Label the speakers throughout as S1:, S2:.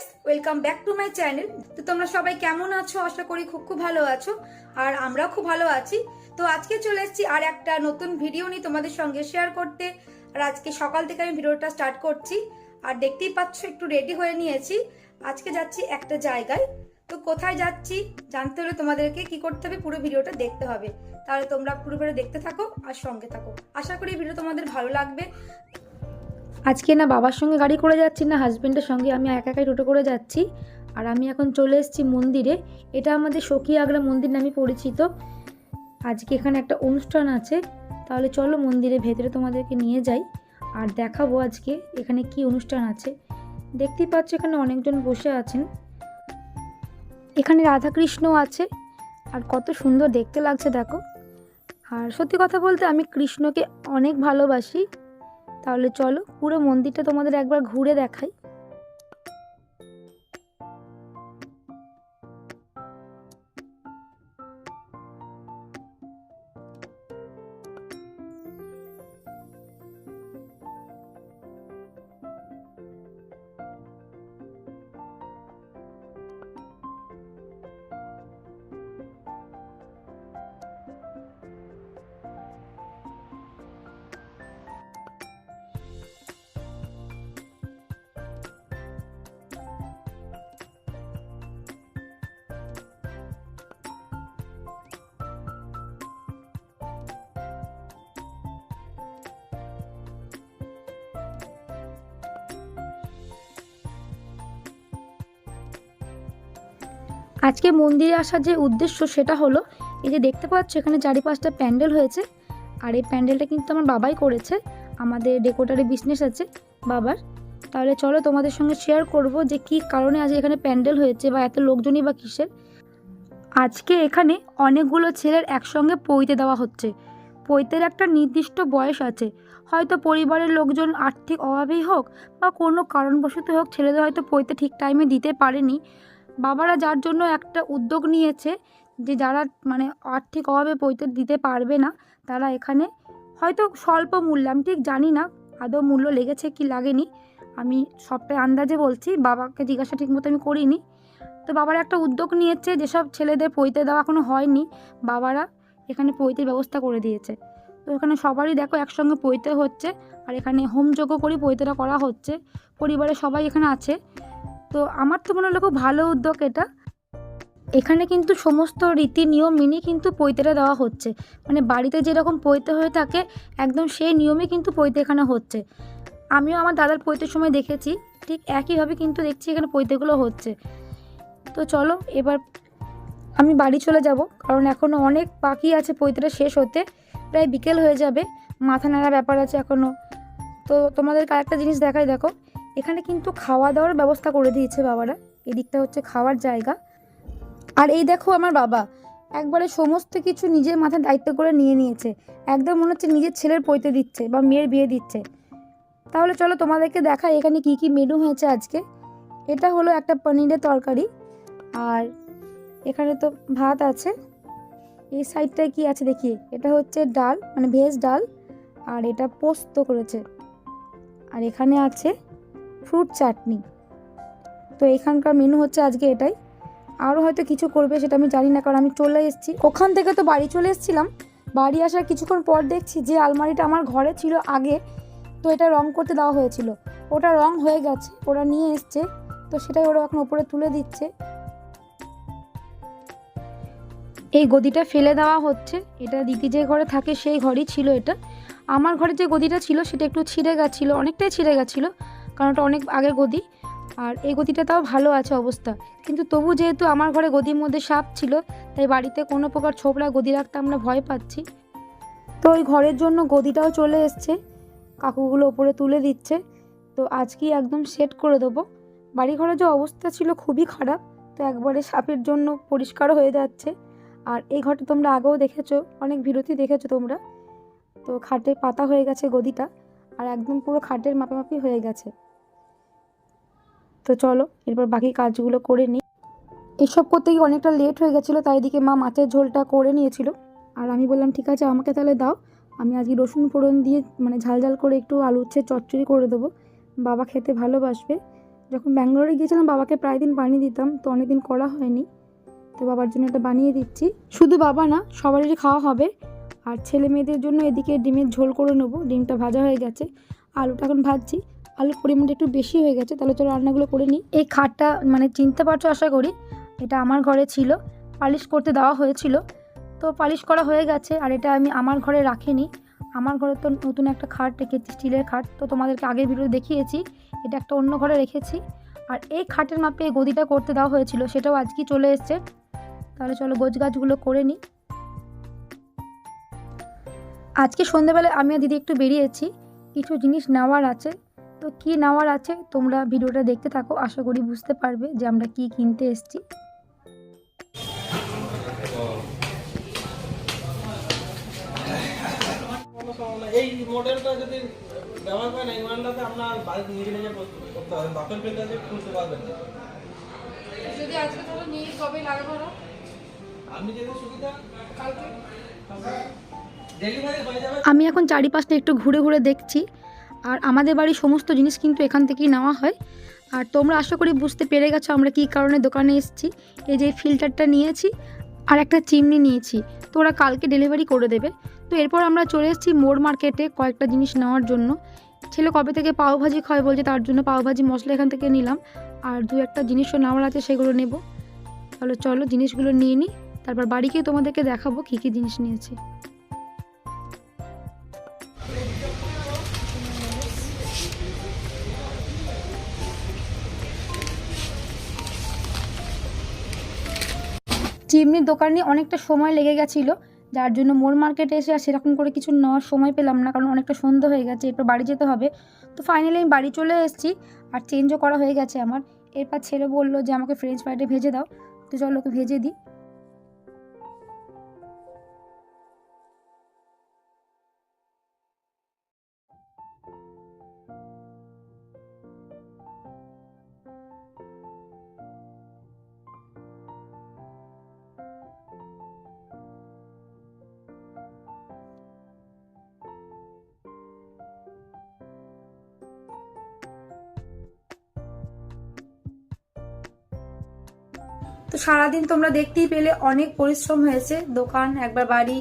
S1: Guys welcome back to my channel তো তোমরা সবাই কেমন আছো? আশা করি খুব খুব ভালো আছো। আর আমরাও খুব ভালো আছি। তো আজকে চলে এসেছি আর একটা নতুন ভিডিও নিয়ে তোমাদের সঙ্গে শেয়ার করতে। আর আজকে সকাল থেকে আমি ভিডিওটা স্টার্ট করছি। আর দেখতেই পাচ্ছ, একটু রেডি হয়ে নিয়েছি। আজকে যাচ্ছি একটা জায়গায়। তো কোথায় যাচ্ছি, জানতে হলে তোমাদেরকে কি করতে হবে, পুরো ভিডিওটা দেখতে হবে। তাহলে তোমরা পুরো ভিডিও দেখতে থাকো আর সঙ্গে থাকো। আশা করি ভিডিও তোমাদের ভালো লাগবে। আজকে না বাবার সঙ্গে গাড়ি করে যাচ্ছি না হাজব্যান্ডের সঙ্গে। আমি একা একাই টোটো করে যাচ্ছি। আর আমি এখন চলে এসেছি মন্দিরে। এটা আমাদের সখী আগ্রা মন্দির নামে পরিচিত। আজকে এখানে একটা অনুষ্ঠান আছে। তাহলে চলো মন্দিরের ভেতরে তোমাদেরকে নিয়ে যাই আর দেখাবো আজকে এখানে কি অনুষ্ঠান আছে। দেখতেই পাচ্ছ এখানে অনেকজন বসে আছেন। এখানে রাধাকৃষ্ণ আছে। আর কত সুন্দর দেখতে লাগছে, দেখো। আর সত্যি কথা বলতে আমি কৃষ্ণকে অনেক ভালোবাসি। তাহলে চলো পুরো মন্দিরটা তোমাদের একবার ঘুরে দেখাই। আজকে মন্দিরে আসার যে উদ্দেশ্য সেটা হলো, এই যে দেখতে পাচ্ছ এখানে চারিপাশটা প্যান্ডেল হয়েছে, আর এই প্যান্ডেলটা কিন্তু আমার বাবাই করেছে, আমাদের ডেকোটারি বিজনেস আছে বাবার। তাহলে চলো তোমাদের সঙ্গে শেয়ার করব যে কি কারণে আজ এখানে প্যান্ডেল হয়েছে বা এত লোকজনই বা কিসের। আজকে এখানে অনেকগুলো ছেলের একসঙ্গে পইতে দেওয়া হচ্ছে। পৈতের একটা নির্দিষ্ট বয়স আছে। হয়তো পরিবারের লোকজন আর্থিক অভাবেই হোক বা কোনো কারণবশত হোক, ছেলেদের হয়তো পৈতে ঠিক টাইমে দিতে পারেনি। বাবারা যার জন্য একটা উদ্যোগ নিয়েছে যে যারা মানে আর্থিক অভাবে পৈতে দিতে পারবে না, তারা এখানে হয়তো স্বল্প মূল্যে, আমি ঠিক জানি না আদৌ মূল্য লেগেছে কি লাগেনি। আমি সবটাই আন্দাজে বলছি, বাবাকে জিজ্ঞাসা ঠিকমতো আমি করিনি। তো বাবারা একটা উদ্যোগ নিয়েছে, যেসব ছেলেদের পৈতে দেওয়া এখনও হয়নি, বাবারা এখানে পৈতের ব্যবস্থা করে দিয়েছে। তো এখানে সবারই দেখো একসঙ্গে পৈতে হচ্ছে, আর এখানে হোমযজ্ঞ করে পৈতেটা করা হচ্ছে, পরিবারের সবাই এখানে আছে। তো আমার তো মনে হলো খুব ভালো উদ্যোগ এটা। এখানে কিন্তু সমস্ত রীতি নিয়ম মেনে কিন্তু পৈতেটা দেওয়া হচ্ছে। মানে বাড়িতে যেরকম পৈতে হয়ে থাকে, একদম সেই নিয়মে কিন্তু পৈতে এখানে হচ্ছে। আমিও আমার দাদার পৈতের সময় দেখেছি, ঠিক একইভাবে কিন্তু দেখছি এখানে পৈতেগুলো হচ্ছে। তো চলো, এবার আমি বাড়ি চলে যাব, কারণ এখনও অনেক বাকি আছে পৈতেটা শেষ হতে, প্রায় বিকেল হয়ে যাবে, মাথা নাড়া ব্যাপার আছে এখনও তো তোমাদেরকে আরেকটা জিনিস দেখাই, দেখো এখানে কিন্তু খাওয়া দাওয়ার ব্যবস্থা করে দিয়েছে বাবারা। এদিকটা হচ্ছে খাওয়ার জায়গা। আর এই দেখো আমার বাবা, একবারে সমস্ত কিছু নিজের মাথায় দায়িত্ব করে নিয়ে নিয়েছে। একদম মনে হচ্ছে নিজের ছেলের পৈতে দিচ্ছে বা মেয়ের বিয়ে দিচ্ছে। তাহলে চলো তোমাদেরকে দেখাই এখানে কি কি মেনু হয়েছে আজকে। এটা হলো একটা পনিরের তরকারি। আর এখানে তো ভাত আছে। এই সাইডটায় কি আছে দেখি? এটা হচ্ছে ডাল মানে ভেজ ডাল। আর এটা পোস্ত করেছে। আর এখানে আছে ফ্রুট চাটনি। তো এখানকার মেনু হচ্ছে আজকে এটাই। আরও হয়তো কিছু করবে সেটা আমি জানি না, কারণ আমি চলে এসেছি। ওখান থেকে তো বাড়ি চলে এসেছিলাম। বাড়ি আসার কিছুক্ষণ পর দেখছি যে আলমারিটা আমার ঘরে ছিল আগে। তো এটা রং করতে দেওয়া হয়েছিল। ওটা রং হয়ে গেছে, ওরা নিয়ে এসছে। তো সেটাই ওরা এখন ওপরে তুলে দিচ্ছে। এই গদিটা ফেলে দেওয়া হচ্ছে। এটা দিদি যে ঘরে থাকে সেই ঘরই ছিল এটা। আমার ঘরে যে গদিটা ছিল সেটা একটু ছিঁড়ে গেছিল, অনেকটাই ছিঁড়ে গেছিল। কারণ ওটা অনেক আগের গদি। আর এই গদিটা তাও ভালো আছে অবস্থা। কিন্তু তবু যেহেতু আমার ঘরে গদির মধ্যে সাপ ছিল, তাই বাড়িতে কোনো প্রকার ছোবড়া গদি রাখতে আমরা ভয় পাচ্ছি। তো ওই ঘরের জন্য গদিটাও চলে এসছে, কাকুগুলো ওপরে তুলে দিচ্ছে। তো আজকেই একদম সেট করে দেবো। বাড়ি ঘরের যে অবস্থা ছিল খুবই খারাপ, তো একবারে সাপের জন্য পরিষ্কারও হয়ে যাচ্ছে। আর এই ঘরটা তোমরা আগেও দেখেছ, অনেক বিরতি দেখেছ তোমরা। তো খাটে পাতা হয়ে গেছে গদিটা, আর একদম পুরো খাটের মাপামাপি হয়ে গেছে। তো চলো, এরপর বাকি কাজগুলো করে নিই। এসব করতে গিয়ে অনেকটা লেট হয়ে গেছিল, তাই এদিকে মা মাছের ঝোলটা করে নিয়েছিল। আর আমি বললাম, ঠিক আছে, আমাকে তাহলে দাও। আমি আজকে রসুন ফোড়ন দিয়ে মানে ঝাল ঝাল করে একটু আলু উচ্ছে চচ্চড়ি করে দেবো। বাবা খেতে ভালোবাসবে। যখন ব্যাঙ্গালোরে গিয়েছিলাম, বাবাকে প্রায় দিন বানিয়ে দিতাম, তো অনেকদিন করা হয়নি। তো বাবার জন্য এটা বানিয়ে দিচ্ছি। শুধু বাবা না, সবারই খাওয়া হবে। আর ছেলে মেয়েদের জন্য এদিকে ডিমের ঝোল করে নেব। ডিমটা ভাজা হয়ে গেছে। আলুটা এখন ভাজছি। আলুর পরিমাণটা একটু বেশি হয়ে গেছে, তাহলে চলো রান্নাগুলো করে নিই। এই খাটটা মানে চিনতে পারছ আশা করি, এটা আমার ঘরে ছিল, পালিশ করতে দেওয়া হয়েছিল। তো পালিশ করা হয়ে গেছে, আর এটা আমি আমার ঘরে রাখিনি। আমার ঘরে তো নতুন একটা খাট রেখেছি, স্টিলের খাট। তো তোমাদেরকে আগের ভিডিও দেখিয়েছি, এটা একটা অন্য ঘরে রেখেছি। আর এই খাটের মাপে গদিটা করতে দেওয়া হয়েছিল, সেটাও আজকেই চলে এসছে। তাহলে চলো গোছ গাছগুলো করে নিই। আজকে সন্ধ্যেবেলায় আমি আর দিদি একটু বেরিয়েছি, কিছু জিনিস নেওয়ার আছে। কী নেওয়ার আছে তোমরা ভিডিওটা দেখতে থাকো আশা করি বুঝতে পারবে যে আমরা কি কিনতে এসেছি।
S2: কোনো সমস্যা নেই। এই মডেলটা যদি ব্যবহার করেন এই মডেলটাতে আপনার বাইক নিজে নিজে করতে হবে বাপের পেটে আছে খুলতে পারবেন
S3: যদি আজকে ধরো নিয়ে কবে লাগবে
S2: আপনি যেতে সুবিধা
S3: কালকে?
S2: ডেলিভারি হয়ে যাবে।
S1: আমি এখন চারিপাশটা একটু ঘুরে ঘুরে দেখছি। আর আমাদের বাড়ির সমস্ত জিনিস কিন্তু এখান থেকেই নেওয়া হয়। আর তোমরা আশা করি বুঝতে পেরে গেছো আমরা কী কারণে দোকানে এসেছি। এই যে ফিল্টারটা নিয়েছি আর একটা চিমনি নিয়েছি। তো ওরা কালকে ডেলিভারি করে দেবে। তো এরপর আমরা চলে এসেছি মোড় মার্কেটে কয়েকটা জিনিস নেওয়ার জন্য। ছেলে কবে থেকে পাওভাজি খায় বলছে, তার জন্য পাওভাজি মশলা এখান থেকে নিলাম। আর দু একটা জিনিসও নেওয়ার আছে, সেগুলো নেব। তাহলে চলো জিনিসগুলো নিয়ে নিই তারপর বাড়ি গিয়ে তোমাদেরকে দেখাবো কী কী জিনিস নিয়েছি। চিমনির দোকানে অনেকটা সময় লেগে গেছিল, যার জন্য মোর মার্কেটে এসে আর সেরকম করে কিছু নেওয়ার সময় পেলাম না, কারণ অনেকটা সন্ধ্যা হয়ে গেছে, এরপর বাড়ি যেতে হবে। তো ফাইনালি আমি বাড়ি চলে এসেছি আর চেঞ্জও করা হয়ে গেছে আমার। এরপর ছেলে বলল যে, আমাকে ফ্রেঞ্চ ফ্রাইডে ভেজে দাও। তো চলো ওকে ভেজে দিই। তো সারাদিন তোমরা দেখতেই পেলে অনেক পরিশ্রম হয়েছে। দোকান, একবার বাড়ি,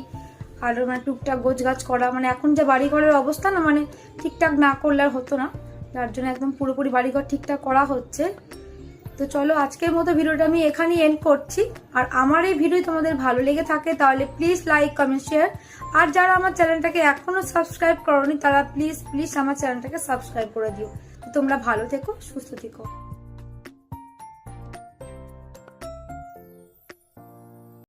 S1: আর মানে টুকটাক গোছ গাছ করা। মানে এখন যে বাড়িঘরের অবস্থা না মানে ঠিকঠাক না করলে আর হতো না। যার জন্য একদম পুরোপুরি বাড়িঘর ঠিকঠাক করা হচ্ছে। তো চলো আজকের মতো ভিডিওটা আমি এখানেই এন্ড করছি। আর আমার এই ভিডিও তোমাদের ভালো লেগে থাকে তাহলে প্লিজ লাইক কমেন্ট শেয়ার আর যারা আমার চ্যানেলটাকে এখনও সাবস্ক্রাইব করোনি, তারা প্লিজ প্লিজ আমার চ্যানেলটাকে সাবস্ক্রাইব করে দিও। তোমরা ভালো থেকো, সুস্থ থেকো।